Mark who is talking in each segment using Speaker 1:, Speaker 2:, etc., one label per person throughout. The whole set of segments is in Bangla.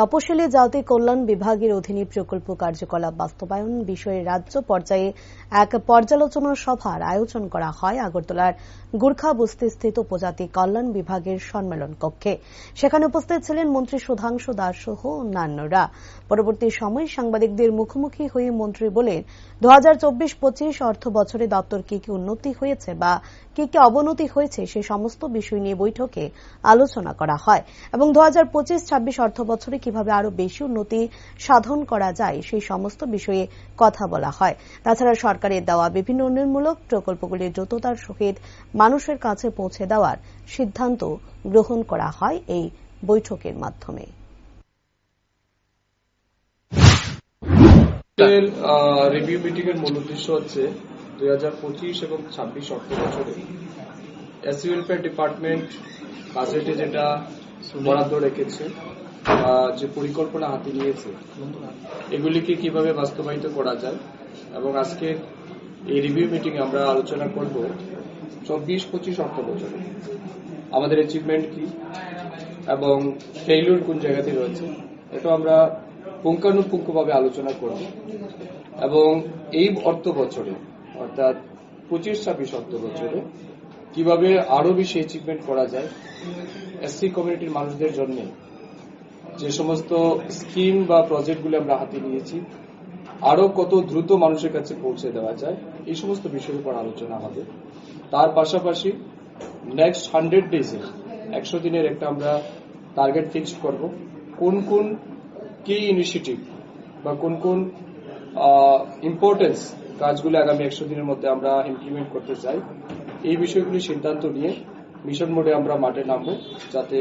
Speaker 1: তপশিলি জাতি কল্যাণ বিভাগের অধীনে প্রকল্প কার্যকলাপ বাস্তবায়ন বিষয়ে রাজ্য পর্যায়ে এক পর্যালোচনা সভার আয়োজন করা হয় আগরতলার গুর্খা বস্তিস্থিত উপজাতি কল্যাণ বিভাগের সম্মেলন কক্ষে। সেখানে উপস্থিত ছিলেন মন্ত্রী সুধাংশু দাস সহ অন্যান্যরা। পরবর্তী সময়ে সাংবাদিকদের মুখোমুখি হয়ে মন্ত্রী বলেন, দু হাজার অর্থ বছরে দপ্তর কি কি উন্নতি হয়েছে বা কি কি অবনতি হয়েছে সে সমস্ত বিষয় নিয়ে বৈঠকে আলোচনা করা হয় এবং দু হাজার পঁচিশ ছাব্বিশ অর্থ বছরে কীভাবে আরও বেশি উন্নতি সাধন করা যায় সেই সমস্ত বিষয়ে কথা বলা হয়। তাছাড়া সরকারের দেওয়া বিভিন্ন উন্নয়নমূলক প্রকল্পগুলি দ্রুততার সহিত মানুষের কাছে পৌঁছে দেওয়ার সিদ্ধান্ত গ্রহণ করা হয় এই বৈঠকের মাধ্যমে।
Speaker 2: রিভিউ মিটিং এর মূল উদ্দেশ্য হচ্ছে দুই হাজার পঁচিশ এবং ছাব্বিশ অর্থ বছরে। এসি ওয়েলফেয়ার ডিপার্টমেন্ট বাজেটে যেটা বরাদ্দ রেখেছে যে পরিকল্পনা হাতে নিয়েছে, এগুলিকে কীভাবে বাস্তবায়িত করা যায় এবং আজকে এই রিভিউ মিটিং আমরা আলোচনা করব চব্বিশ, পঁচিশ অর্থ বছরে। আমাদের অ্যাচিভমেন্ট কি এবং ফেইলুর কোন জায়গাতে রয়েছে, এটা আমরা পুঙ্খানুপুঙ্খভাবে আলোচনা করব। এবং এই অর্থ বছরে, অর্থাৎ পঁচিশ, ছাব্বিশ অর্থ বছরে, কীভাবে আরও বেশি অ্যাচিভমেন্ট করা যায় এসসি কমিউনিটির মানুষদের জন্য যে সমস্ত স্কিম বা প্রজেক্টগুলি আমরা হাতে নিয়েছি আরও কত দ্রুত মানুষের কাছে পৌঁছে দেওয়া যায়, এই সমস্ত বিষয়ের উপর আলোচনা হবে। তার পাশাপাশি নেক্সট হান্ড্রেড ডেজে একশো দিনের একটা আমরা টার্গেট ফিক্সড করব। কোন কোন কি ইনিশিয়েটিভ বা কোন কোন ইম্পর্টেন্স কাজগুলো আগামী একশো দিনের মধ্যে আমরা ইমপ্লিমেন্ট করতে চাই, এই বিষয়গুলি সিদ্ধান্ত নিয়ে মিশন মোডে আমরা মাঠে নামবো, যাতে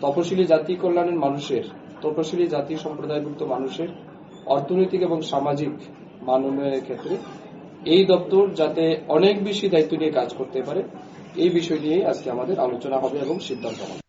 Speaker 2: তপশিলি জাতি কল্যাণের মানুষের তপশিলি জাতি সম্প্রদায়ভুক্ত মানুষের অর্থনৈতিক এবং সামাজিক মান উন্নয়নের ক্ষেত্রে এই দপ্তর যাতে অনেক বেশি দায়িত্ব নিয়ে কাজ করতে পারে, এই বিষয় নিয়ে আজকে আমাদের আলোচনা হবে এবং সিদ্ধান্ত হবে।